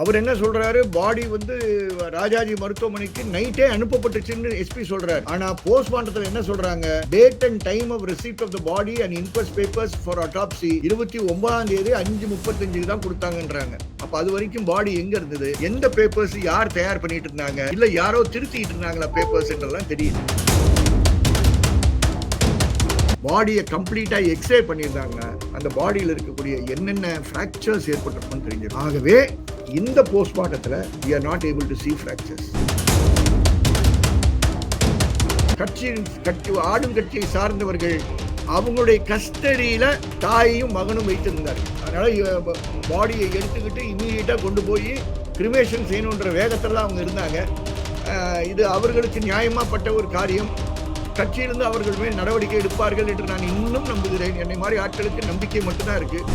அவர் என்ன சொல்றாரு? பாடி வந்து ராஜாஜி மருத்துவமனைக்கு நைட்டே அனுப்பப்பட்டுச்சுன்னு எஸ்பி சொல்றாரு. ஆனா போஸ்ட்மார்ட்டத்தில் என்ன சொல்றாங்க? Date and time of receipt of the body and inquest papers for autopsy இருபத்தி ஒன்பதாம் தேதி அஞ்சு முப்பத்தஞ்சுக்கு தான் கொடுத்தாங்கன்றாங்க. அப்ப அது வரைக்கும் பாடி எங்க இருந்தது? எந்த பேப்பர்ஸ் யார் தயார் பண்ணிட்டு இருந்தாங்க? இல்ல யாரோ திருத்திட்டு இருந்தாங்களா பேப்பர்ஸ் என்றெல்லாம் தெரியுது பாடியை கம்ப்ளீட்டாக எக்ஸ்ரே பண்ணியிருந்தாங்க. அந்த பாடியில் இருக்கக்கூடிய என்னென்ன ஃப்ராக்சர்ஸ் ஏற்பட்டிருக்குன்னு தெரிஞ்சது ஆகவே இந்த போஸ்ட்மார்ட்டத்தில் we are not able to see fractures கட்சி கட்சி ஆளும் கட்சியை சார்ந்தவர்கள் அவங்களுடைய கஸ்டடியில் தாயையும் மகனும் வைத்திருந்தார்கள். அதனால் பாடியை எடுத்துக்கிட்டு இமீடியட்டா கொண்டு போய் கிரிமேஷன் செய்யணுன்ற வேகத்துல அவங்க இருந்தாங்க. இது அவர்களுக்கு நியாயமாகப்பட்ட ஒரு காரியம். கட்சியிலிருந்து அவர்கள் மேல் நடவடிக்கை எடுப்பார்கள் என்று நான் இன்னும் நம்புகிறேன். என்னை மாதிரி ஆட்களுக்கு நம்பிக்கை மட்டும்தான் இருக்குது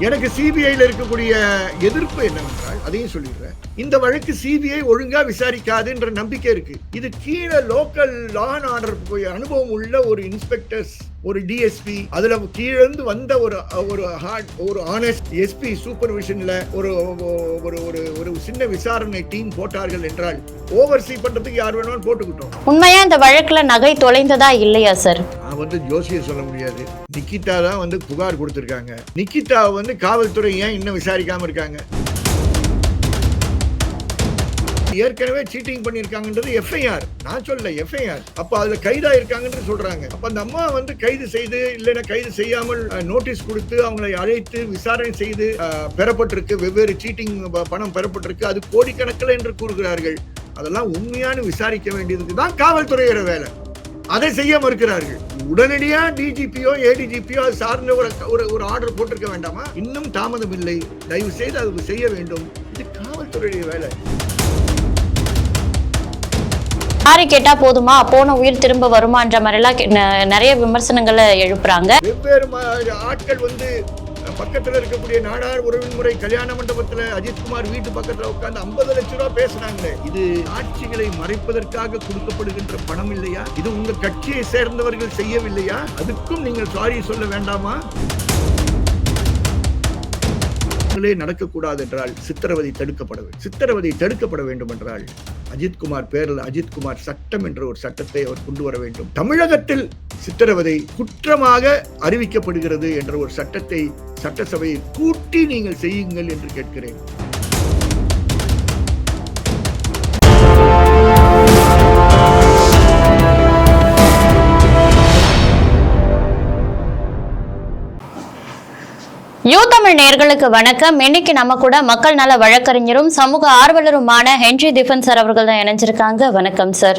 எனக்கு சிபிஐல இருக்கக்கூடிய எதிர்ப்பு என்னவென்றால் அதையும் சொல்லிடுறேன். இந்த வழக்கு சிபிஐ ஒழுங்கா விசாரிக்காதுன்ற நம்பிக்கை இருக்கு. இது கீழே லோக்கல் லா அண்ட் ஆர்டர் போய் அனுபவம் உள்ள ஒரு இன்ஸ்பெக்டர்ஸ் ஒரு டிஎஸ்பி அதுல கீழே இருந்து வந்த ஒரு ஒரு ஹார்ட் ஒரு ஆனஸ்ட் எஸ்பி சூப்பர்விஷன்ல ஒரு ஒரு ஒரு ஒரு சின்ன விசாரணை டீம் போட்டார்கள் என்றால் ஓவர்சீ பண்றதுக்கு யார் வேணாலும் போட்டுக்கிட்டோம். உண்மையா இந்த வழக்குல நகை தொலைந்ததா இல்லையா சார் நான் வந்து ஜோசியர் சொல்ல முடியாது. நிக்கிதா தான் வந்து புகார் கொடுத்திருக்காங்க. நிக்கிதாவை வந்து காவல்துறை ஏன் இன்னும் விசாரிக்காம இருக்காங்க? ஏற்கனவே சீட்டிங் பண்ணியிருக்காங்கன்றது எஃப்ஐஆர் நான் சொல்ல எஃப்ஐஆர் அப்ப அதுல கைதா இருக்காங்கன்னு சொல்றாங்க. அப்ப அந்த அம்மா வந்து கைது செய்து இல்லைன்னா கைது செய்யாமல் நோட்டீஸ் கொடுத்து அவங்களை அழைத்து விசாரணை செய்து பெறப்பட்டிருக்கு. வெவ்வேறு சீட்டிங் பணம் பெறப்பட்டிருக்கு. அது கோடிக்கணக்கில் என்று கூறுகிறார்கள். அதெல்லாம் உண்மையான விசாரிக்க வேண்டியதுக்கு தான் காவல்துறையோட வேலை. அதை செய்ய மறுக்கிறார்கள். உடனடியா டிஜிபியோ ஏடிஜிபியோ அது சார்ந்த ஒரு ஒரு ஒரு ஆர்டர் போட்டிருக்க வேண்டாமா? இன்னும் தாமதம் இல்லை தயவு செய்து அது செய்ய வேண்டும். இது காவல்துறையுடைய வேலை. சாரி கேட்டா போதுமா? போன உயிர் திரும்ப வருமான்ற மாதிரிலாம் நிறைய விமர்சனங்களை எழுப்புறாங்க. வெவ்வேறு ஆட்கள் வந்து பக்கத்துல இருக்கக்கூடிய நாடார் உறவின் முறை கல்யாண மண்டபத்துல அஜித்குமார் வீட்டு பக்கத்துல உட்கார்ந்து ஐம்பது லட்சம் ரூபாய் பேசுறாங்க இது ஆட்சிகளை மறைப்பதற்காக கொடுக்கப்படுகின்ற பணம் இல்லையா? இது உங்க கட்சியை சேர்ந்தவர்கள் செய்யவில்லையா? அதுக்கும் நீங்கள் சாரி சொல்ல வேண்டாமா? களே நடக்கக்கூடாது என்றால் சித்திரவதை தடுக்கப்பட வேண்டும் சித்திரவதை தடுக்கப்பட வேண்டும் என்றால் அஜித்குமார் பேரில் அஜித்குமார் சட்டம் என்ற ஒரு சட்டத்தை அவர் கொண்டு வர வேண்டும். தமிழகத்தில் சித்திரவதை குற்றமாக அறிவிக்கப்படுகிறது என்ற ஒரு சட்டத்தை சட்டசபையை கூட்டி நீங்கள் செய்யுங்கள் என்று கேட்கிறேன். யூ தமிழ் நேர்களுக்கு வணக்கம். இன்னைக்கு நம்ம கூட மக்கள் நல வழக்கறிஞரும் சமூக ஆர்வலருமான ஹென்றி டிஃபன் சார் அவர்கள் தான் இணைஞ்சிருக்காங்க. வணக்கம் சார்.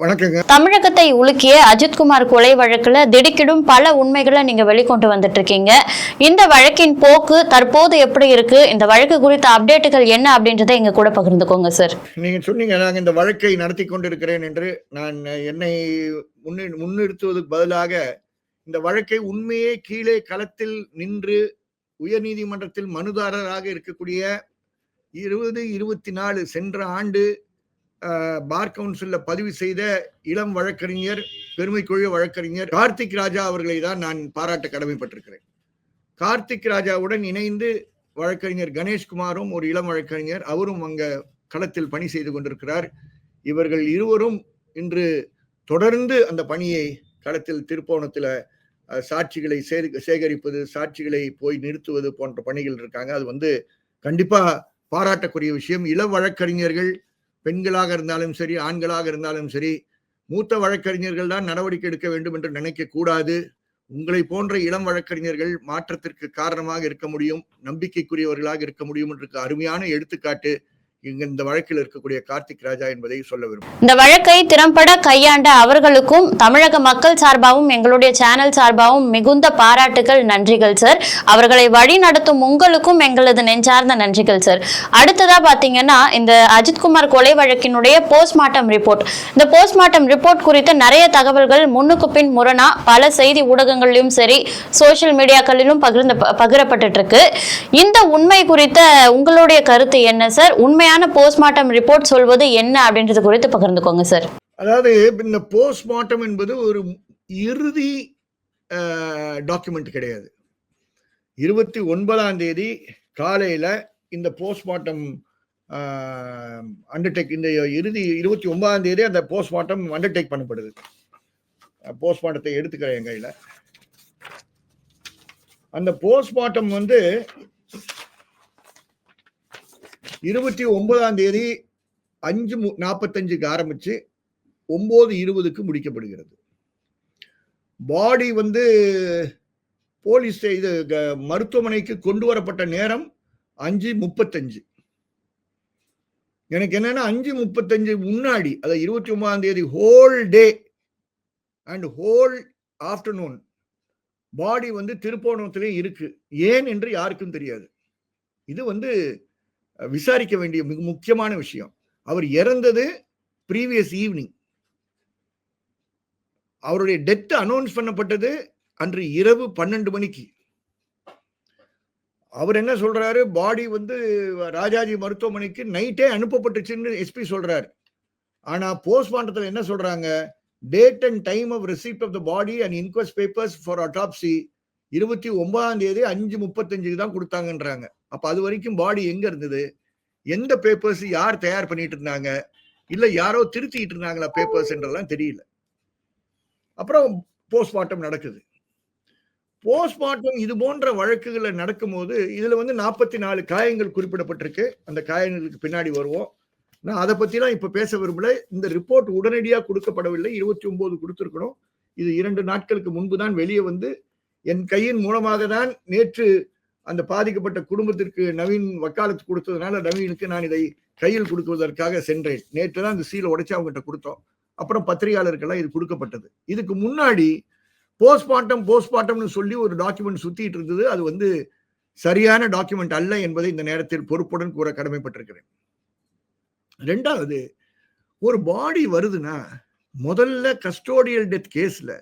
வணக்கங்க. தமிழகத்தை உலுக்கிய அஜித்குமார் கொலை வழக்குல திடுக்கிடும் பல உண்மைகளை நீங்க வெளிக்கொண்டு வந்துட்டு இருக்கீங்க இந்த வழக்கின் போக்கு தற்போது எப்படி இருக்கு? இந்த வழக்கு குறித்த அப்டேட்டுகள் என்ன அப்படின்றத எங்க கூட பகிர்ந்துக்கோங்க சார். நீங்க சொன்னீங்க நாங்கள் இந்த வழக்கை நடத்தி கொண்டிருக்கிறேன் என்று நான் என்னை முன்னி முன்னிறுத்துவதற்கு பதிலாக இந்த வழக்கை உண்மையே கீழே களத்தில் நின்று உயர்நீதிமன்றத்தில் மனுதாரராக இருக்கக்கூடிய இருபது இருபத்தி நாலு சென்ற ஆண்டு பார் கவுன்சில்ல பதிவு செய்த இளம் வழக்கறிஞர் பெருமைக்குரிய வழக்கறிஞர் கார்த்திக் ராஜா அவர்களை தான் நான் பாராட்ட கடமைப்பட்டிருக்கிறேன். கார்த்திக் ராஜாவுடன் இணைந்து வழக்கறிஞர் கணேஷ்குமாரும் ஒரு இளம் வழக்கறிஞர் அவரும் அங்க களத்தில் பணி செய்து கொண்டிருக்கிறார். இவர்கள் இருவரும் இன்று தொடர்ந்து அந்த பணியை களத்தில் திருப்போணத்தில் சாட்சிகளை சேரி- சேகரிப்பது சாட்சிகளை போய் நிறுத்துவது போன்ற பணிகள் இருக்காங்க. அது வந்து கண்டிப்பாக பாராட்டக்கூடிய விஷயம். இள வழக்கறிஞர்கள் பெண்களாக இருந்தாலும் சரி ஆண்களாக இருந்தாலும் சரி மூத்த வழக்கறிஞர்கள் தான் நடவடிக்கை எடுக்க வேண்டும் என்று நினைக்கக்கூடாது உங்களை போன்ற இளம் வழக்கறிஞர்கள் மாற்றத்திற்கு காரணமாக இருக்க முடியும் நம்பிக்கைக்குரியவர்களாக இருக்க முடியும் என்று அருமையான எடுத்துக்காட்டு இந்த வழக்கில் இருக்கக்கூடிய கார்த்திக் ராஜா என்பதை சொல்ல விரும்புகிறேன். இந்த வழக்கை திறம்பட கையாண்ட அவர்களுக்கும் தமிழக மக்கள் சார்பாகவும் எங்களுடைய சேனல் சார்பாகவும் மிகுந்த பாராட்டுகள் நன்றிகள் சார் அவர்களை வழி நடத்தும் உங்களுக்கும் எங்களது நெஞ்சார்ந்த நன்றிகள் சார் அடுத்ததா பாத்தீங்கன்னா இந்த அஜித்குமார் கொலை வழக்கினுடைய போஸ்ட்மார்ட்டம் ரிப்போர்ட் இந்த போஸ்ட்மார்ட்டம் ரிப்போர்ட் குறித்து நிறைய தகவல்கள் முன்னுக்கு பின் முரணா பல செய்தி ஊடகங்களிலும் சரி சோஷியல் மீடியாக்களிலும் பகிர்ந்து பகிரப்பட்டு இருக்கு. இந்த உண்மை குறித்த உங்களுடைய கருத்து என்ன சார் உண்மையான போஸ்ட்மார்ட்டம் ரிப்போர்ட் சொல்வது என்ன அப்படின்றது குறித்து பகிர்ந்துக்கோங்க சார் அதாவது இந்த போஸ்ட்மார்ட்டம் என்பது ஒரு இறுதி டாக்குமெண்ட் கிடையாது. இருபத்தி ஒன்பதாம் தேதி காலையில் இந்த போஸ்ட்மார்ட்டம் அண்டர்டேக் இந்த இறுதி இருபத்தி ஒன்பதாம் தேதி அந்த போஸ்ட்மார்ட்டம் அண்டர்டேக் பண்ணப்படுது. போஸ்ட்மார்ட்டத்தை எடுத்துக்கிறேன் என் கையில். அந்த போஸ்ட்மார்ட்டம் வந்து இருபத்தி ஒன்பதாம் தேதி அஞ்சு மு- நாற்பத்தஞ்சுக்கு ஆரம்பிச்சு ஒம்பது இருபதுக்கு முடிக்கப்படுகிறது. பாடி வந்து போலீஸ் இது க- மருத்துவமனைக்கு கொண்டு வரப்பட்ட நேரம் அஞ்சு முப்பத்தஞ்சு. எனக்கு என்னன்னா அஞ்சு முப்பத்தஞ்சு முன்னாடி அதாவது இருபத்தி ஒன்பதாம் தேதி whole day and whole afternoon body வந்து திருப்போணத்திலே இருக்கு. ஏன் என்று யாருக்கும் தெரியாது. இது வந்து விசாரிக்க வேண்டிய மிக முக்கியமான விஷயம். அவர் இறந்தது ப்ரீவியஸ் ஈவினிங் அவருடைய டெத் அனௌன்ஸ் பண்ணப்பட்டது அன்று இரவு பன்னெண்டு மணிக்கு. அவர் என்ன சொல்றாரு? பாடி வந்து ராஜாஜி மருத்துவமனைக்கு நைட்டே அனுப்பப்பட்டுச்சுன்னு எஸ்பி சொல்றாரு. ஆனா போஸ்ட்மார்ட்டத்தில் என்ன சொல்றாங்க? Date and time of receipt of the body and inquest papers for autopsy இருபத்தி ஒன்பதாம் தேதி அஞ்சு முப்பத்தஞ்சுக்கு தான் கொடுத்தாங்கன்றாங்க. அப்ப அது வரைக்கும் பாடி எங்க இருந்தது? எந்த பேப்பர்ஸ் யார் தயார் பண்ணிட்டு இருந்தாங்க? இல்ல யாரோ திருத்திட்டு இருந்தாங்களா பேப்பர்ஸ்ன்றதெல்லாம் தெரியல. அப்புறம் போஸ்ட்மார்ட்டம் நடக்குது. போஸ்ட்மார்ட்டம் இது போன்ற வழக்குகளை நடக்கும்போது இதுல வந்து நாற்பத்தி நாலு காயங்கள் குறிப்பிடப்பட்டிருக்கு. அந்த காயங்களுக்கு பின்னாடி வருவோம். நான் அதை பற்றிலாம் இப்போ பேச விரும்பல. இந்த ரிப்போர்ட் உடனடியாக கொடுக்கப்படவில்லை. இருபத்தி ஒன்பது கொடுத்துருக்கணும். இது இரண்டு நாட்களுக்கு முன்பு தான் வெளியே வந்து என் கையின் மூலமாக தான் நேற்று அந்த பாதிக்கப்பட்ட குடும்பத்திற்கு நவீன் வக்காலத்து கொடுத்ததுனால நவீனுக்கு நான் இதை கையில் கொடுக்குவதற்காக சென்றேன். நேற்று தான் இந்த சீலை உடைச்சு அவங்ககிட்ட கொடுத்தோம். அப்புறம் பத்திரிகையாளருக்கெல்லாம் இது கொடுக்கப்பட்டது. இதுக்கு முன்னாடி போஸ்ட்மார்ட்டம் போஸ்ட்மார்ட்டம்னு சொல்லி ஒரு டாக்குமெண்ட் சுத்திட்டு இருந்தது. அது வந்து சரியான டாக்குமெண்ட் அல்ல என்பதை இந்த நேரத்தில் பொறுப்புடன் கூற கடமைப்பட்டிருக்கிறேன். ரெண்டாவது ஒரு பாடி வருதுன்னா முதல்ல கஸ்டோடியல் டெத் கேஸில்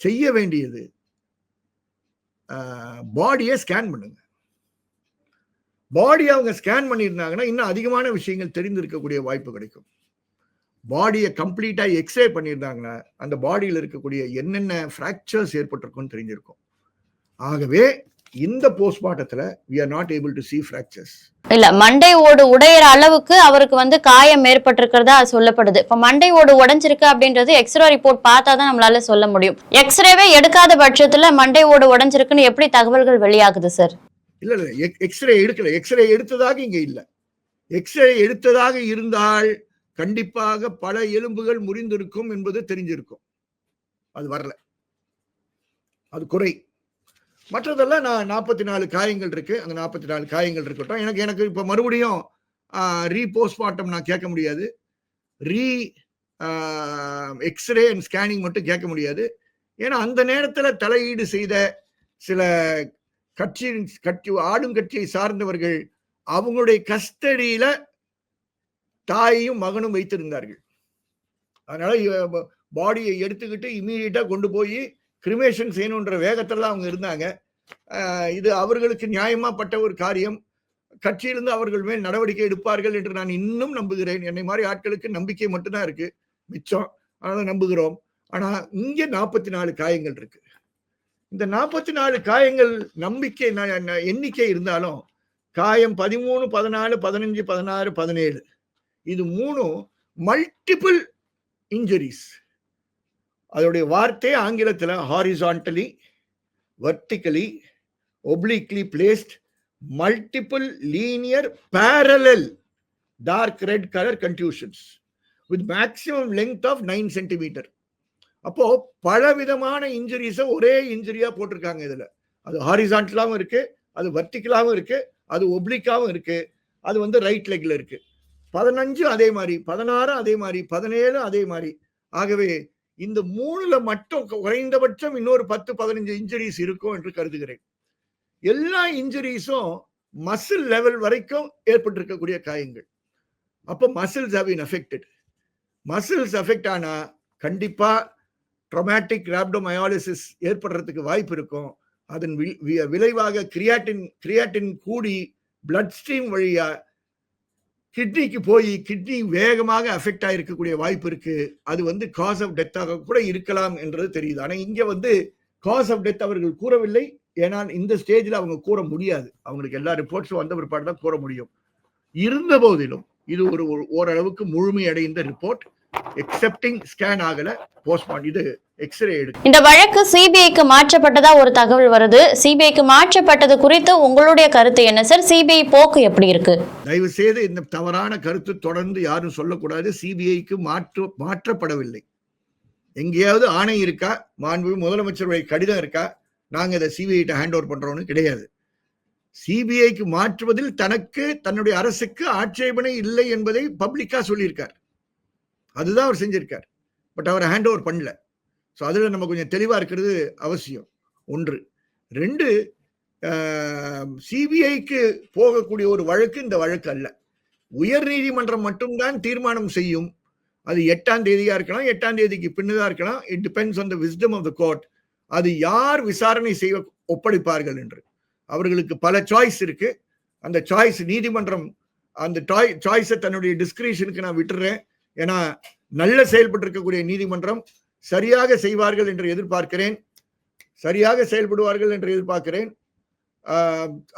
செய்ய வேண்டியது பாடியை ஸ்கேன் பண்ணுங்க. பாடியை அவங்க ஸ்கேன் பண்ணியிருந்தாங்கன்னா இன்னும் அதிகமான விஷயங்கள் தெரிந்திருக்கக்கூடிய வாய்ப்பு கிடைக்கும். பாடியை கம்ப்ளீட்டாக எக்ஸ்ரே பண்ணியிருந்தாங்கன்னா அந்த பாடியில் இருக்கக்கூடிய என்னென்ன ஃப்ராக்சர்ஸ் ஏற்பட்டிருக்கும்னு தெரிஞ்சிருக்கும். ஆகவே இந்த போஸ்ட்மார்ட்டத்துல we are not able to see fractures. இல்ல மண்டை ஓடு உடையிற அளவுக்கு அவருக்கு வந்து காயம் ஏற்பட்டிருக்கிறதா சொல்லப்படுது. இப்ப மண்டை ஓடு உடைஞ்சிருக்கு அப்படின்றது எக்ஸ்ரே ரிப்போர்ட் பார்த்தா தான் நம்மளால சொல்ல முடியும். எக்ஸ்ரேவே எடுக்காத பட்சத்துல மண்டை ஓடு உடைஞ்சிருக்குன்னு எப்படி தகவல்கள் வெளியாகுது சார் இல்ல இல்ல எக்ஸ்ரே எடுக்கல. எக்ஸ்ரே எடுத்ததாக இங்க இல்ல. எக்ஸ்ரே எடுத்ததாக இருந்தால் கண்டிப்பாக பல எலும்புகள் முறிந்திருக்கும் என்பது தெரிஞ்சிருக்கும். அது வரல. அது குறை. மற்றதெல்லாம் நான் நாற்பத்தி நாலு காயங்கள் இருக்கு. அந்த நாற்பத்தி நாலு காயங்கள் இருக்கட்டும். எனக்கு எனக்கு இப்போ மறுபடியும் ரீ போஸ்ட்மார்ட்டம் நான் கேட்க முடியாது. ரீ எக்ஸ்ரே அண்ட் ஸ்கேனிங் மட்டும் கேட்க முடியாது. ஏன்னா அந்த நேரத்தில் தலையீடு செய்த சில கட்சியின் கட்சி ஆளும் கட்சியை சார்ந்தவர்கள் அவங்களுடைய கஸ்டடியில தாயையும் மகனும் வைத்திருந்தார்கள். அதனால பாடியை எடுத்துக்கிட்டு இம்மீடியட்டா கொண்டு போய் கிரிமேஷன் செய்யணுன்ற தான் அவங்க இருந்தாங்க. இது அவர்களுக்கு நியாயமாப்பட்ட ஒரு காரியம். கட்சியிலிருந்து அவர்கள் மேல் நடவடிக்கை எடுப்பார்கள் என்று நான் இன்னும் நம்புகிறேன். என்னை மாதிரி ஆட்களுக்கு நம்பிக்கை மட்டும்தான் இருக்கு. மிச்சம். அதனால நம்புகிறோம். ஆனா இங்கே நாற்பத்தி நாலு காயங்கள் இருக்கு. இந்த நாற்பத்தி நாலு காயங்கள் நம்பிக்கை எண்ணிக்கை இருந்தாலும் காயம் பதிமூணு பதினாலு பதினஞ்சு பதினாறு பதினேழு. இது மூணும் மல்டிபிள் இன்ஜுரிஸ் அதோடைய வார்த்தை ஆங்கிலத்தில் horizontally vertically obliquely placed multiple linear parallel dark red colour contusions with maximum length of 9 centimeter. அப்போ பல விதமான இன்ஜுரிஸை ஒரே இன்ஜுரியா போட்டிருக்காங்க இதுல. அது ஹாரிசான்டலாகவும் இருக்கு அது வர்டிக்கலாகவும் இருக்கு அது ஒப்ளிக்காவும் இருக்கு அது வந்து ரைட் லெக்ல இருக்கு. பதினஞ்சு அதே மாதிரி பதினாறும் அதே மாதிரி பதினேழு அதே மாதிரி. ஆகவே இந்த மூணுல மட்டும் குறைந்தபட்சம் இன்னொரு பத்து பதினஞ்சு இன்ஜுரிஸ் இருக்கும் என்று கருதுகிறேன். எல்லா இன்ஜுரிஸும் மசில் லெவல் வரைக்கும் ஏற்பட்டிருக்கக்கூடிய காயங்கள். அப்போ muscles have been affected muscles affect ஆனா கண்டிப்பா ட்ரொமேட்டிக் ரேப்டோமயாலிசிஸ் ஏற்படுறதுக்கு வாய்ப்பு இருக்கும். அதன் வி- விளைவாக கிரியாட்டின் கிரியாட்டின் கூடி பிளட் ஸ்ட்ரீம் வழியாக கிட்னிக்கு போய் கிட்னி வேகமாக அஃபெக்ட் ஆகிருக்கக்கூடிய வாய்ப்பு இருக்கு. அது வந்து காஸ் ஆஃப் டெத்தாக கூட இருக்கலாம் என்றது தெரியுது. ஆனால் இங்கே வந்து காஸ் ஆஃப் டெத் அவர்கள் கூறவில்லை. ஏன்னா இந்த ஸ்டேஜில் அவங்க கூற முடியாது. அவங்களுக்கு எல்லா ரிப்போர்ட்ஸும் வந்த பிற்பாடு தான் கூற முடியும். இருந்த போதிலும் இது ஒரு ஒரு- ஓரளவுக்கு முழுமையடைந்த ரிப்போர்ட் எக்ஸெப்டிங் ஸ்கேன் ஆகல போஸ்ட்மார்ட் இது எக்ஸ்ரே எடுக்கும். இந்த வழக்கு சிபிஐக்கு மாற்றப்பட்டதா ஒரு தகவல் வருது. சிபிஐக்கு மாற்றப்பட்டது குறித்து உங்களுடைய கருத்து என்ன சார் சிபிஐ போக்கு எப்படி இருக்கு? தயவு செய்து இந்த தவறான கருத்து தொடர்ந்து யாரும் சொல்லக்கூடாது. சிபிஐக்கு மாற்று மாற்றப்படவில்லை. எங்கேயாவது ஆணை இருக்கா? மாண்பு முதலமைச்சருடைய கடிதம் இருக்கா? நாங்க இதை சிபிஐட்ட ஹேண்ட் ஓவர் பண்றோம்னு கிடையாது. சிபிஐக்கு மாற்றுவதில் தனக்கு தன்னுடைய அரசுக்கு ஆட்சேபனை இல்லை என்பதை பப்ளிக்கா சொல்லியிருக்கார். அதுதான் அவர் செஞ்சிருக்கார். பட் அவர் ஹேண்ட் ஓவர் பண்ணல. ஸோ அதில் நம்ம கொஞ்சம் தெளிவாக இருக்கிறது அவசியம். ஒன்று. ரெண்டு சிபிஐக்கு போகக்கூடிய ஒரு வழக்கு இந்த வழக்கு அல்ல. உயர் நீதிமன்றம் மட்டும்தான் தீர்மானம் செய்யும். அது எட்டாம் தேதியா இருக்கலாம் எட்டாம் தேதிக்கு பின்னதாக இருக்கலாம். It depends on the wisdom of the court அது யார் விசாரணை செய்ய ஒப்படைப்பார்கள் என்று. அவர்களுக்கு பல சாய்ஸ் இருக்கு. அந்த சாய்ஸ் நீதிமன்றம் அந்த டாய் சாய்ஸை தன்னுடைய டிஸ்கிரிஷனுக்கு நான் விட்டுறேன். ஏன்னா நல்ல செயல்பட்டு இருக்கக்கூடிய நீதிமன்றம் சரியாக செய்வார்கள் என்று எதிர்பார்க்கிறேன். சரியாக செயல்படுவார்கள் என்று எதிர்பார்க்கிறேன்.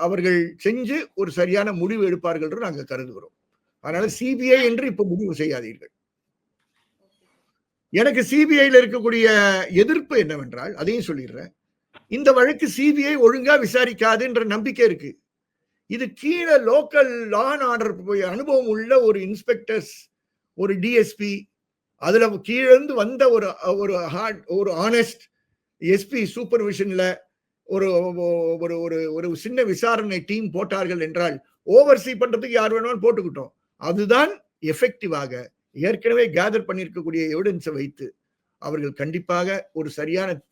அவர்கள் செஞ்சு ஒரு சரியான முடிவு எடுப்பார்கள் என்று நாங்கள் கருதுகிறோம். அதனால சிபிஐ என்று இப்ப முடிவு செய்யாதீர்கள். எனக்கு சிபிஐல இருக்கக்கூடிய எதிர்ப்பு என்னவென்றால் அதையும் சொல்லிடுறேன். இந்த வழக்கு சிபிஐ ஒழுங்கா விசாரிக்காதுன்ற நம்பிக்கை இருக்கு. இது கீழே லோக்கல் லா அண்ட் ஆர்டர் அனுபவம் உள்ள ஒரு இன்ஸ்பெக்டர்ஸ் ஒரு டிஎஸ்பி அதுல கீழே இருந்து வந்த ஒரு ஒரு ஹார்ட் ஒரு ஆனஸ்ட் எஸ்பி சூப்பர்விஷன்ல ஒரு ஒரு ஒரு ஒரு சின்ன விசாரணை டீம் போட்டார்கள் என்றால் ஓவர்சீ பண்றதுக்கு யார் வேணாலும் போட்டுக்கிட்டோம். அதுதான் எஃபெக்டிவாக ஏற்கனவே கேதர் பண்ணியிருக்கக்கூடிய எவிடன்ஸை வைத்து அவர்கள் கண்டிப்பாக ஒரு சரியான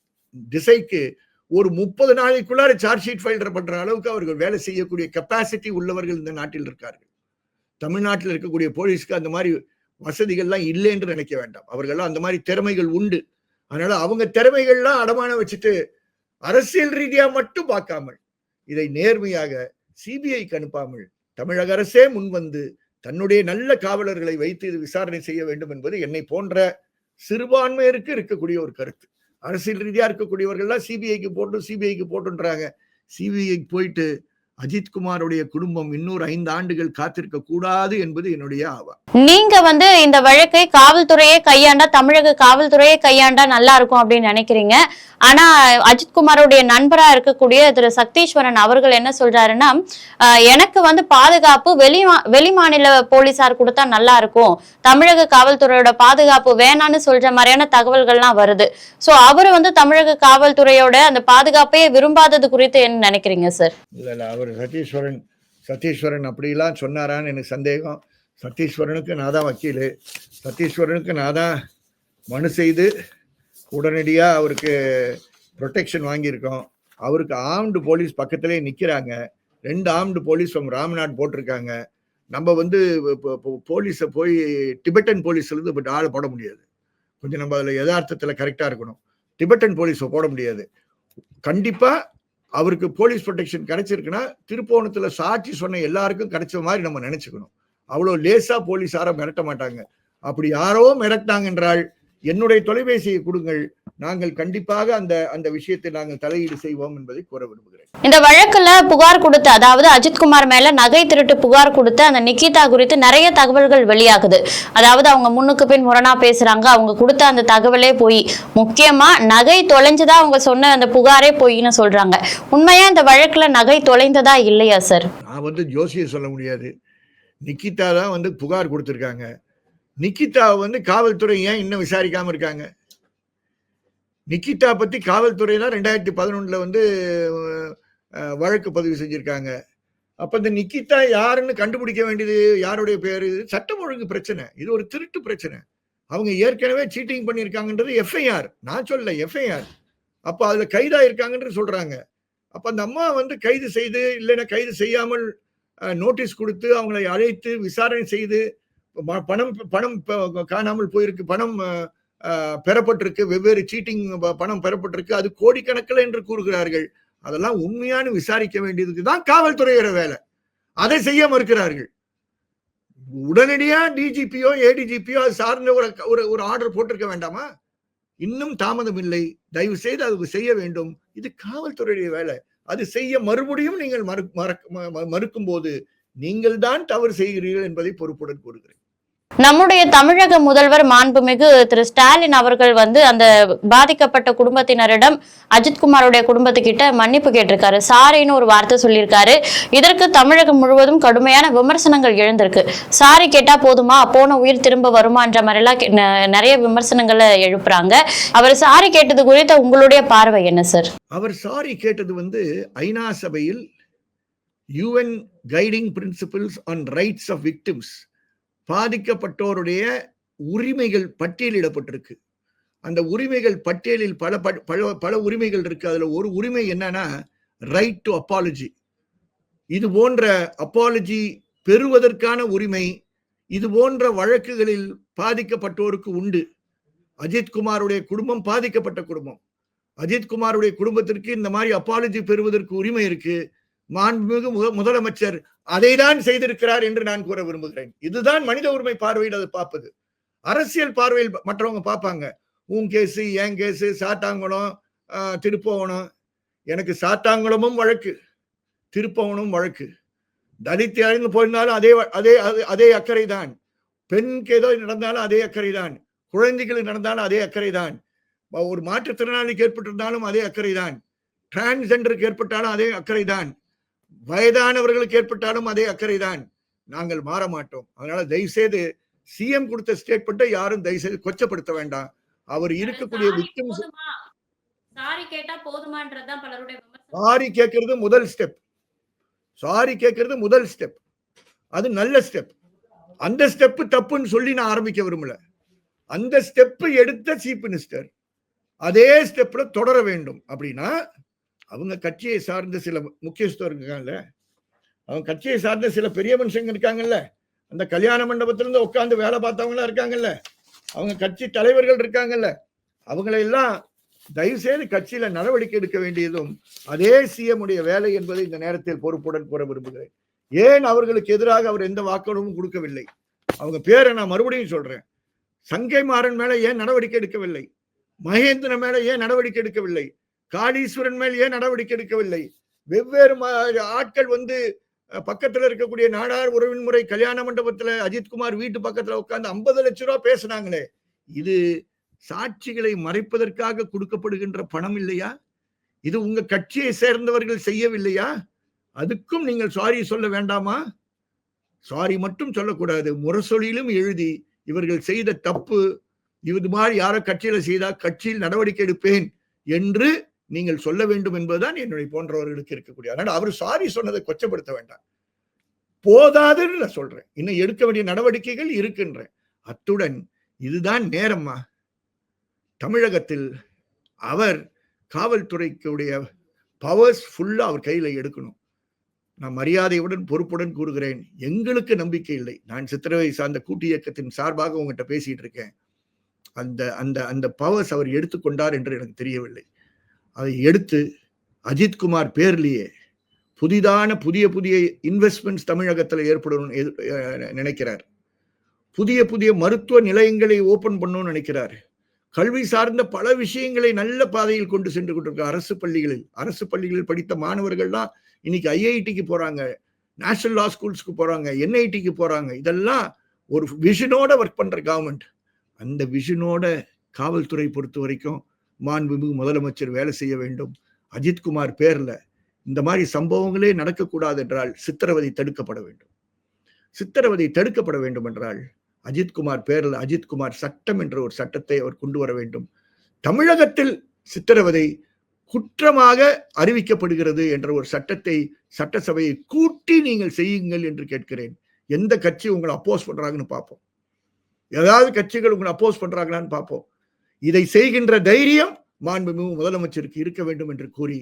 திசைக்கு ஒரு முப்பது நாளைக்குள்ளார சார்ஜ் ஷீட் ஃபைல் பண்ற அளவுக்கு அவர்கள் வேலை செய்யக்கூடிய கெப்பாசிட்டி உள்ளவர்கள் இந்த நாட்டில் இருக்கார்கள். தமிழ்நாட்டில் இருக்கக்கூடிய போலீஸ்க்கு அந்த மாதிரி வசதிகள்லாம் இல்லை என்று நினைக்க வேண்டாம். அவர்கள்லாம் அந்த மாதிரி திறமைகள் உண்டு. அதனால அவங்க திறமைகள்லாம் அடமானம் வச்சுட்டு அரசியல் ரீதியா மட்டும் பார்க்காமல் இதை நேர்மையாக சிபிஐக்கு அனுப்பாமல் தமிழக அரசே முன்வந்து தன்னுடைய நல்ல காவலர்களை வைத்து இது விசாரணை செய்ய வேண்டும் என்பது என்னை போன்ற சிறுபான்மையருக்கு இருக்கக்கூடிய ஒரு கருத்து. அரசியல் ரீதியா இருக்கக்கூடியவர்கள்லாம் சிபிஐக்கு போட்டு சிபிஐக்கு போட்டுன்றாங்க. சிபிஐக்கு போயிட்டு அஜித் குமாருடைய குடும்பம் இன்னொரு ஐந்து ஆண்டுகள் காத்திருக்க கூடாது என்பது என்னுடைய ஆவா நீங்க வந்து இந்த வழக்கை காவல்துறையே கையாண்டா தமிழக காவல்துறையே கையாண்டா நல்லா இருக்கும் அப்படின்னு நினைக்கிறீங்க. ஆனா அஜித்குமாரோடைய நண்பரா இருக்கக்கூடிய திரு சக்தீஸ்வரன் அவர்கள் என்ன சொல்றாருன்னா எனக்கு வந்து பாதுகாப்பு வெளி வெளி மாநில போலீசார் கொடுத்தா நல்லா இருக்கும். தமிழக காவல்துறையோட பாதுகாப்பு வேணான்னு சொல்ற மாதிரியான தகவல்கள்லாம் வருது. சோ அவர் வந்து தமிழக காவல்துறையோட அந்த பாதுகாப்பையே விரும்பாதது குறித்து என்ன நினைக்கிறீங்க சார் இல்ல இல்ல அவர் சதீஸ்வரன் சதீஸ்வரன் அப்படிலாம் சொன்னாரான்னு எனக்கு சந்தேகம். சதீஸ்வரனுக்கு நான் தான் வக்கீல். சதீஸ்வரனுக்கு நான் தான் மனு செய்து உடனடியாக அவருக்கு ப்ரொடெக்ஷன் வாங்கியிருக்கோம். அவருக்கு ஆம்டு போலீஸ் பக்கத்துலேயே நிற்கிறாங்க ரெண்டு ஆம்டு போலீஸ் அவங்க ராம்நாட் போட்டிருக்காங்க. நம்ம வந்து போலீஸை போய் டிபெட்டன் போலீஸ்லேருந்து இப்போ ஆளை போட முடியாது. கொஞ்சம் நம்ம அதில் யதார்த்தத்தில் கரெக்டாக இருக்கணும். டிபெட்டன் போலீஸை போட முடியாது. கண்டிப்பாக அவருக்கு போலீஸ் ப்ரொடெக்ஷன் கிடைச்சிருக்குன்னா திருப்போணத்துல சாட்சி சொன்ன எல்லாருக்கும் கிடைச்ச மாதிரி நம்ம நினைச்சுக்கணும். அவ்வளோ லேசா போலீஸாரை மிரட்ட மாட்டாங்க. அப்படி யாரோ மிரட்டாங்க என்றால் என்னுடைய தொலைபேசியை கொடுங்கள். நாங்கள் கண்டிப்பாக அந்த அந்த விஷயத்தை நாங்கள் தலையீடு செய்வோம் என்பதை கூற விரும்புகிறேன். இந்த வழக்குல புகார் கொடுத்த அதாவது அஜித்குமார் மேல நகை திருட்டு புகார் கொடுத்த அந்த நிக்கிதா குறித்து நிறைய தகவல்கள் வெளியாகுது. அதாவது அவங்க முன்னுக்கு பின் முரணா பேசுறாங்க. அவங்க கொடுத்த அந்த தகவலே போய் முக்கியமா நகை தொலைஞ்சதா அவங்க சொன்ன அந்த புகாரே பொய்ன்னு சொல்றாங்க. உண்மையா இந்த வழக்குல நகை தொலைந்ததா இல்லையா சார்? நான் வந்து ஜோசியை சொல்ல முடியாது. நிக்கிதா தான் வந்து புகார் கொடுத்துருக்காங்க. நிக்கிதாவை வந்து காவல்துறை ஏன் இன்னும் விசாரிக்காம இருக்காங்க? நிக்கிதா பத்தி காவல்துறை ரெண்டாயிரத்தி பதினொன்றுல வந்து வழக்கு பதிவு செஞ்சிருக்காங்க. அப்ப இந்த நிக்கிதா யாருன்னு கண்டுபிடிக்க வேண்டியது யாருடைய பேர்? இது சட்டம் ஒழுங்கு பிரச்சனை. இது ஒரு திருட்டு பிரச்சனை. அவங்க ஏற்கனவே சீட்டிங் பண்ணியிருக்காங்கன்றது எஃப்ஐஆர். நான் சொல்ல எஃப்ஐஆர். அப்போ அதுல கைதாயிருக்காங்கன்றது இருக்காங்கன்னு சொல்றாங்க. அப்ப அந்த அம்மா வந்து கைது செய்து இல்லைன்னா கைது செய்யாமல் நோட்டீஸ் கொடுத்து அவங்களை அழைத்து விசாரணை செய்து பணம் பணம் காணாமல் போயிருக்கு. பணம் பெறப்பட்டிருக்கு. வெவ்வேறு சீட்டிங் பணம் பெறப்பட்டிருக்கு. அது கோடிக்கணக்கில் என்று கூறுகிறார்கள். அதெல்லாம் உண்மையான விசாரிக்க வேண்டியதுக்கு தான் காவல்துறையோட வேலை. அதை செய்ய மறுக்கிறார்கள். உடனடியா டிஜிபியோ ஏடிஜிபியோ அது சார்ந்த ஒரு ஒரு ஒரு ஆர்டர் போட்டிருக்க வேண்டாமா? இன்னும் தாமதம் இல்லை. தயவு செய்து அதுக்கு செய்ய வேண்டும். இது காவல்துறையுடைய வேலை. அது செய்ய மறுபடியும் நீங்கள் மறு மறக்க- மறுக்கும் போது நீங்கள் தான் தவறு செய்கிறீர்கள் என்பதை பொறுப்புடன் கூறுகிறேன். நம்முடைய தமிழக முதல்வர் மாண்புமிகு திரு ஸ்டாலின் அவர்கள் வந்து அந்த பாதிக்கப்பட்ட குடும்பத்தினரிடம் அஜித்குமாருடைய குடும்பத்துக்கிட்ட மன்னிப்பு கேட்டிருக்காரு. சாரின்னு ஒரு வார்த்தை சொல்லியிருக்காரு. இதற்கு தமிழகம் முழுவதும் கடுமையான விமர்சனங்கள் எழுந்திருக்கு. சாரி கேட்டா போதுமா? போன உயிர் திரும்ப வருமான்ற மாதிரிலாம் நிறைய விமர்சனங்களை எழுப்புறாங்க. அவர் சாரி கேட்டது குறித்த உங்களுடைய பார்வை என்ன சார்? அவர் சாரி கேட்டது வந்து ஐநா சபையில் UN guiding principles on rights of victims. பாதிக்கப்பட்டோருடைய உரிமைகள் பட்டியலிடப்பட்டிருக்கு. அந்த உரிமைகள் பட்டியலில் பல ப- பல பல உரிமைகள் இருக்கு. அதுல ஒரு உரிமை என்னன்னா ரைட் டு அப்பாலஜி இது போன்ற அப்பாலஜி பெறுவதற்கான உரிமை இது போன்ற வழக்குகளில் பாதிக்கப்பட்டோருக்கு உண்டு. அஜித்குமாருடைய குடும்பம் பாதிக்கப்பட்ட குடும்பம். அஜித்குமாருடைய குடும்பத்திற்கு இந்த மாதிரி அப்பாலஜி பெறுவதற்கு உரிமை இருக்கு. மாண்புமிகு முத- முதலமைச்சர் அதை தான் செய்திருக்கிறார் என்று நான் கூற விரும்புகிறேன். இதுதான் மனித உரிமை பார்வையில் அதை பார்ப்பது. அரசியல் பார்வையில் மற்றவங்க பார்ப்பாங்க. உன் கேஸு என் கேஸு சாத்தாங்குளம் திருப்பவனம். எனக்கு சாத்தாங்குளமும் வழக்கு திருப்பவனும் வழக்கு. தலித்து அழிந்து போயிருந்தாலும் அதே வ- அதே அதே- அதே அக்கறை தான் பெண்ணுக்கு ஏதோ நடந்தாலும் அதே அக்கறை தான் குழந்தைகளுக்கு நடந்தாலும் அதே அக்கறை தான் ஒரு மாற்றுத்திறனாளிக்கு ஏற்பட்டிருந்தாலும் அதே அக்கறை தான் டிரான்ஸ்ஜெண்டருக்கு ஏற்பட்டாலும் அதே அக்கறை தான் வயதானவர்களுக்கு ஏற்பட்டாலும் அதே அக்கறை தான் நாங்கள் மாற மாட்டோம் அதனால தயவுசெய்து சிஎம் கொடுத்த ஸ்டேட்மெண்ட்டை யாரும் தயவுசெய்து கொச்சப்படுத்த வேண்டாம். அவர் இருக்கக்கூடிய பலருடைய சாரி கேட்கறது முதல் ஸ்டெப் சாரி கேட்கறது முதல் ஸ்டெப் அது நல்ல ஸ்டெப் அந்த ஸ்டெப் தப்புன்னு சொல்லி நான் ஆரம்பிக்க விரும்பல. அந்த ஸ்டெப் எடுத்த சீஃப் மினிஸ்டர் அதே ஸ்டெப்ல தொடர வேண்டும். அப்படின்னா அவங்க கட்சியை சார்ந்த சில முக்கியஸ்தர் இருக்காங்கல்ல? அவங்க கட்சியை சார்ந்த சில பெரிய மனுஷங்க இருக்காங்கல்ல? அந்த கல்யாண மண்டபத்திலிருந்து இருந்து வேலை பார்த்தவங்களா இருக்காங்கல்ல? அவங்க கட்சி தலைவர்கள் இருக்காங்கல்ல? அவங்களை எல்லாம் தயவு செய்து கட்சியில நடவடிக்கை எடுக்க வேண்டியதும் அதே சிஎம் உடைய வேலை என்பதை இந்த நேரத்தில் பொறுப்புடன் கூற விரும்புகிறேன். ஏன் அவர்களுக்கு எதிராக அவர் எந்த வாக்குறுதியும் கொடுக்கவில்லை? அவங்க பேரை நான் மறுபடியும் சொல்றேன். சங்கை மாறன் மேல ஏன் நடவடிக்கை எடுக்கவில்லை? மகேந்திரன் மேல ஏன் நடவடிக்கை எடுக்கவில்லை? காளீஸ்வரன் மேல் ஏன் நடவடிக்கை எடுக்கவில்லை? வெவ்வேறு ஆட்கள் வந்து பக்கத்தில் பக்கத்துல இருக்கக்கூடிய நாடார் உறவின் முறை கல்யாண மண்டபத்துல அஜித்குமார் வீட்டு பக்கத்துல உட்காந்து ஐம்பது லட்சம் ரூபா பேசுனாங்களே இது சாட்சிகளை மறைப்பதற்காக கொடுக்கப்படுகின்ற பணம் இல்லையா? இது உங்க கட்சியை சேர்ந்தவர்கள் செய்யவில்லையா? அதுக்கும் நீங்கள் சாரி சொல்ல வேண்டாமா? சாரி மட்டும் சொல்லக்கூடாது. முரசொலியிலும் எழுதி இவர்கள் செய்த தப்பு இது மாதிரி யாரோ கட்சியில செய்தா கட்சியில் நடவடிக்கை எடுப்பேன் என்று நீங்கள் சொல்ல வேண்டும் என்பதுதான் என்னுடைய போன்றவர்களுக்கு இருக்கக்கூடிய. அதனால் அவர் சாரி சொன்னதை கொச்சப்படுத்த வேண்டாம். போதாதுன்னு நான் சொல்றேன். இன்னும் எடுக்க வேண்டிய நடவடிக்கைகள் இருக்கின்றேன். அத்துடன் இதுதான் நேரம்மா தமிழகத்தில் அவர் காவல்துறைக்குடைய பவர்ஸ் ஃபுல்லா அவர் கையில எடுக்கணும். நான் மரியாதையுடன் பொறுப்புடன் கூறுகிறேன். எங்களுக்கு நம்பிக்கை இல்லை. நான் சித்திரவை சார்ந்த கூட்டு இயக்கத்தின் சார்பாக உங்ககிட்ட பேசிட்டு இருக்கேன். அந்த அந்த அந்த பவர்ஸ் அவர் எடுத்துக்கொண்டார் என்று எனக்கு தெரியவில்லை. அதை எடுத்து அஜித்குமார் பேர்லேயே புதிதான புதிய புதிய இன்வெஸ்ட்மெண்ட்ஸ் தமிழகத்தில் ஏற்படும் நினைக்கிறார். புதிய புதிய மருத்துவ நிலையங்களை ஓபன் பண்ணணும்னு நினைக்கிறார். கல்வி சார்ந்த பல விஷயங்களை நல்ல பாதையில் கொண்டு சென்று கொண்டிருக்க அரசு பள்ளிகளில் அரசு பள்ளிகளில் படித்த மாணவர்கள்லாம் இன்னைக்கு ஐஐடிக்கு போறாங்க நேஷனல் லா ஸ்கூல்ஸ்க்கு போறாங்க என்ஐடிக்கு போறாங்க. இதெல்லாம் ஒரு விஷனோட ஒர்க் பண்ற கவர்மெண்ட் அந்த விஷனோட காவல்துறை பொறுத்த வரைக்கும் மாண்புமிகு முதலமைச்சர் வேலை செய்ய வேண்டும். அஜித்குமார் பேர்ல இந்த மாதிரி சம்பவங்களே நடக்கக்கூடாது என்றால் சித்திரவதை தடுக்கப்பட வேண்டும். சித்திரவதை தடுக்கப்பட வேண்டும் என்றால் அஜித்குமார் பேரில் அஜித்குமார் சட்டம் என்ற ஒரு சட்டத்தை அவர் கொண்டு வர வேண்டும். தமிழகத்தில் சித்திரவதை குற்றமாக அறிவிக்கப்படுகிறது என்ற ஒரு சட்டத்தை சட்டசபையை கூட்டி நீங்கள் செய்யுங்கள் என்று கேட்கிறேன். எந்த கட்சி உங்களை அப்போஸ் பண்றாங்கன்னு பார்ப்போம். ஏதாவது கட்சிகள் உங்களை அப்போஸ் பண்றாங்களான்னு பார்ப்போம். இதை செய்கின்ற தைரியம் மாண்புமிகு முதலமைச்சருக்கு இருக்க வேண்டும் என்று கூறி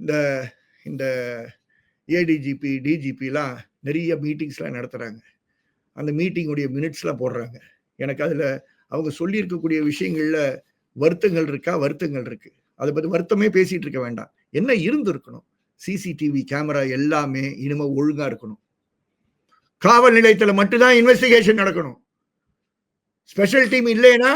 இந்த இந்த ஏடிஜிபி டிஜிபிலாம் நிறைய மீட்டிங்ஸ்லாம் நடத்துகிறாங்க அந்த மீட்டிங்குடைய மினிட்ஸ்லாம் போடுறாங்க. எனக்கு அதில் அவங்க சொல்லியிருக்கக்கூடிய விஷயங்களில் வருத்தங்கள் இருக்கா? வருத்தங்கள் இருக்குது அதை பற்றி வருத்தமே பேசிகிட்டு இருக்க வேண்டாம். என்ன இருந்திருக்கணும்? சிசிடிவி கேமரா எல்லாமே இனிமே ஒழுங்காக இருக்கணும். காவல் நிலையத்தில் மட்டும்தான் இன்வெஸ்டிகேஷன் நடக்கணும். ஸ்பெஷல் டீம் இல்லைன்னா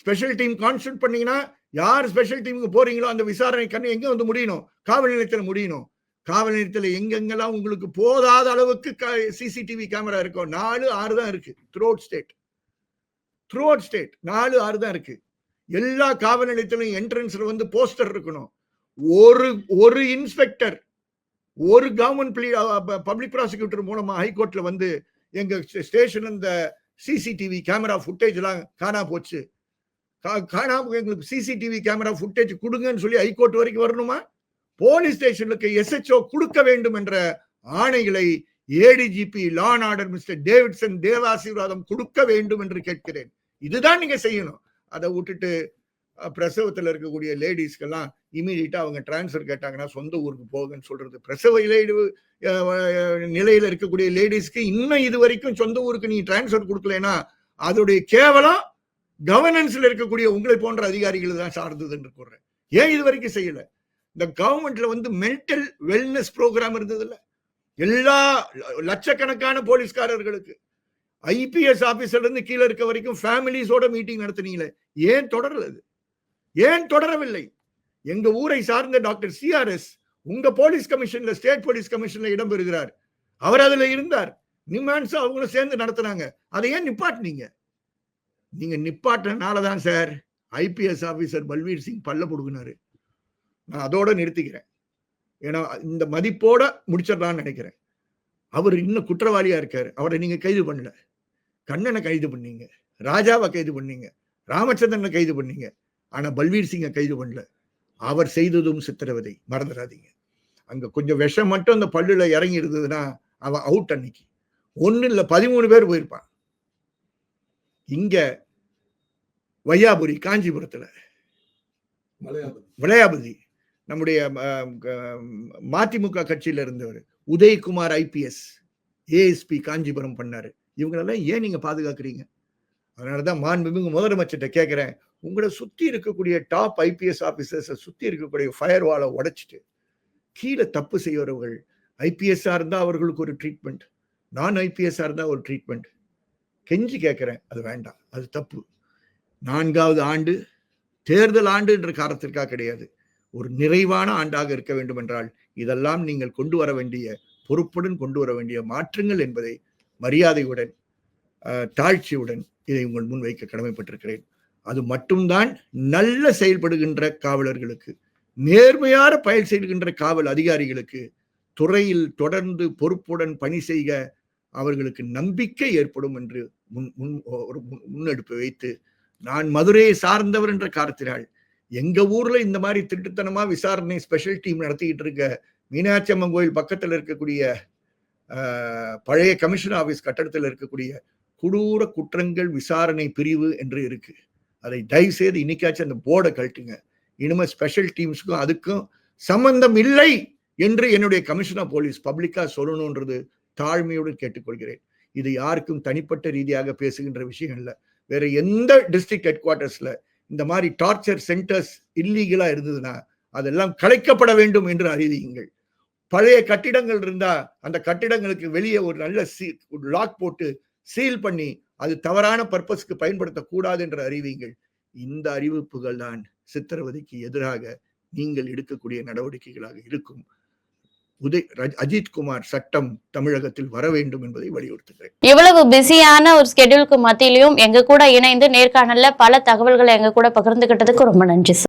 ஸ்பெஷல் டீம் கான்ஸ்டியூட் பண்ணீங்கன்னா யார் ஸ்பெஷல் டீமுக்கு போறீங்களோ அந்த விசாரணை கண்ணு எங்க வந்து முடியணும்? காவல் நிலையத்தில் முடியணும். காவல் நிலையத்தில் எங்கெங்கெல்லாம் உங்களுக்கு போதாத அளவுக்கு சிசிடிவி கேமரா இருக்கும் நாலு ஆறு தான் இருக்கு. த்ரோட் ஸ்டேட் த்ரோட் ஸ்டேட் நாலு ஆறு தான் இருக்கு. எல்லா காவல் நிலையத்திலும் என்ட்ரன்ஸ்ல வந்து போஸ்டர் இருக்கணும். ஒரு ஒரு இன்ஸ்பெக்டர் ஒரு கவர்மெண்ட் பப்ளிக் ப்ராசிக்யூட்டர் மூலமா ஹைகோர்ட்ல வந்து எங்க ஸ்டேஷன் இந்த சிசிடிவி கேமரா ஃபுட்டேஜ் எல்லாம் காணா போச்சு. காணாம எங்களுக்கு சிசிடிவி கேமரா ஃபுட்டேஜ் கொடுங்கன்னு சொல்லி ஹைகோர்ட் வரைக்கும் வரணுமா? போலீஸ் ஸ்டேஷனுக்கு எஸ்ஹெச்ஓ கொடுக்க வேண்டும் என்ற ஆணைகளை ADGP law and order Mister Davidson Devasirvatham கொடுக்க வேண்டும் என்று கேட்கிறேன். இதுதான் நீங்க செய்யணும். அதை விட்டுட்டு பிரசவத்தில் இருக்கக்கூடிய லேடிஸ்க்கெல்லாம் இமீடியட்டா அவங்க டிரான்ஸ்ஃபர் கேட்டாங்கன்னா சொந்த ஊருக்கு போகுன்னு சொல்றது. பிரசவ இலைடு நிலையில இருக்கக்கூடிய லேடிஸ்க்கு இன்னும் இது வரைக்கும் சொந்த ஊருக்கு நீ டிரான்ஸ்ஃபர் கொடுக்கலனா அதோடைய கேவலம் கவர்னன்ஸ்ல இருக்கக்கூடிய உங்களை போன்ற அதிகாரிகள் தான் சார்ந்தது என்று கூறுறேன். ஏன் இது வரைக்கும் செய்யல? இந்த கவர்மெண்ட்ல வந்து மென்டல் வெல்னஸ் ப்ரோக்ராம் இருந்ததுல்ல. எல்லா லட்சக்கணக்கான போலீஸ்காரர்களுக்கு. ஐபிஎஸ் ஆபீசர்ல இருந்து கீழே இருக்க வரைக்கும் ஃபேமிலிஸோட மீட்டிங் நடத்துனீங்களே? ஏன் தொடரல அது ஏன் தொடரவில்லை? எங்க ஊரை சார்ந்த டாக்டர் சிஆர்எஸ் உங்க போலீஸ் கமிஷன்ல ஸ்டேட் போலீஸ் கமிஷன்ல இடம்பெறுகிறார். அவர் அதுல இருந்தார். நிமான்ஸ் அவங்களும் சேர்ந்து நடத்துனாங்க. அதை ஏன் நிப்பாட்டினீங்க? நீங்க நிப்பாட்டினால தான் sir IPS officer Balveer Singh பல்ல கொடுக்குனாரு நான் அதோட நிறுத்திக்கிறேன். ஏன்னா இந்த மதிப்போட முடிச்சிடலாம்னு நினைக்கிறேன். அவர் இன்னும் குற்றவாளியா இருக்காரு. அவரை நீங்க கைது பண்ணல. கண்ணனை கைது பண்ணீங்க. ராஜாவை கைது பண்ணீங்க. ராமச்சந்திரனை கைது பண்ணீங்க. ஆனா பல்வீர் சிங்கை கைது பண்ணல. அவர் செய்ததும் சித்திரவதை. மறந்துடாதீங்க. அங்க கொஞ்சம் விஷம் மட்டும் அந்த பல்லுல இறங்கி இருந்ததுன்னா அவன் அவுட் அன்னைக்கு. ஒன்னு இல்ல பதிமூணு பேர் போயிருப்பான் இங்க வையாபுரி காஞ்சிபுரத்துல. விளையாபதி நம்முடைய மதிமுக கட்சியில இருந்தவர் உதயகுமார் ஐபிஎஸ் ஏஎஸ்பி காஞ்சிபுரம் பண்ணாரு. இவங்களெல்லாம் ஏன் நீங்க பாதுகாக்கிறீங்க? அதனாலதான் மாண்புமிகு முதலமைச்சர்கிட்ட கேட்கிறேன் உங்களை சுத்தி இருக்கக்கூடிய டாப் ஐபிஎஸ் ஆபீசர்ஸை சுத்தி இருக்கக்கூடிய ஃபயர் வாலை உடைச்சிட்டு கீழே தப்பு செய்யறவர்கள் ஐபிஎஸ்ஸா இருந்தா அவர்களுக்கு ஒரு ட்ரீட்மெண்ட் நான் ஐபிஎஸ்ஸா இருந்தா ஒரு ட்ரீட்மெண்ட் கெஞ்சி கேட்குறேன் அது வேண்டாம் அது தப்பு. நான்காவது ஆண்டு தேர்தல் ஆண்டு என்ற காரணத்திற்காக கிடையாது. ஒரு நிறைவான ஆண்டாக இருக்க வேண்டும் என்றால் இதெல்லாம் நீங்கள் கொண்டு வர வேண்டிய பொறுப்புடன் கொண்டு வர வேண்டிய மாற்றங்கள் என்பதை மரியாதையுடன் தாழ்ச்சியுடன் இதை உங்கள் முன் வைக்க கடமைப்பட்டிருக்கிறேன். அது மட்டும்தான் நல்ல செயல்படுகின்ற காவலர்களுக்கு நேர்மையான பயல் செய்கின்ற காவல் அதிகாரிகளுக்கு துறையில் தொடர்ந்து பொறுப்புடன் பணி செய்க அவர்களுக்கு நம்பிக்கை ஏற்படும் என்று முன் முன் ஒரு முன்னெடுப்பு வைத்து நான் மதுரையை சார்ந்தவர் என்ற காரணத்தினால் எங்க ஊர்ல இந்த மாதிரி திட்டுத்தனமா விசாரணை ஸ்பெஷல் டீம் நடத்திக்கிட்டு இருக்க மீனாட்சி அம்மன் கோயில் பக்கத்துல இருக்கக்கூடிய பழைய கமிஷன் ஆபீஸ் கட்டடத்தில் இருக்கக்கூடிய கொடூர குற்றங்கள் விசாரணை பிரிவு என்று இருக்கு. அதை தயவு செய்து இன்னைக்காச்சும் அந்த போர்டை கழட்டுங்க. இனிமே ஸ்பெஷல் டீம்ஸுக்கும் அதுக்கும் சம்பந்தம் இல்லை என்று என்னுடைய கமிஷனர் போலீஸ் பப்ளிக்கா சொல்லணும்ன்றது தாழ்மையுடன் கேட்டுக்கொள்கிறேன். இது யாருக்கும் தனிப்பட்ட ரீதியாக பேசுகின்ற விஷயம் இல்லை. வேற எந்த டிஸ்ட்ரிக்ட் ஹெட் குவார்ட்டர்ஸ்ல இந்த மாதிரி டார்ச்சர் சென்டர்ஸ் இல்லீகலா இருந்ததுன்னா அதெல்லாம் கலைக்கப்பட வேண்டும் என்று அறிவியுங்கள் பழைய கட்டிடங்கள் இருந்தா அந்த கட்டிடங்களுக்கு வெளியே ஒரு நல்ல சீ லாக் போட்டு சீல் பண்ணி அது தவறான பர்பஸ்க்கு பயன்படுத்தக்கூடாது என்று அறிவியுங்கள் இந்த அறிவிப்புகள் தான் சித்திரவதைக்கு எதிராக நீங்கள் எடுக்கக்கூடிய நடவடிக்கைகளாக இருக்கும். உதய் ரஜ்- அஜித் குமார் சட்டம் தமிழகத்தில் வர வேண்டும் என்பதை வலியுறுத்துகிறேன். இவ்வளவு பிஸியான ஒரு ஸ்கெடியூலுக்கு மத்தியிலையும் எங்க கூட இணைந்து நேர்காணல்ல பல தகவல்களை எங்க கூட பகிர்ந்துகிட்டதுக்கு ரொம்ப நன்றி சார்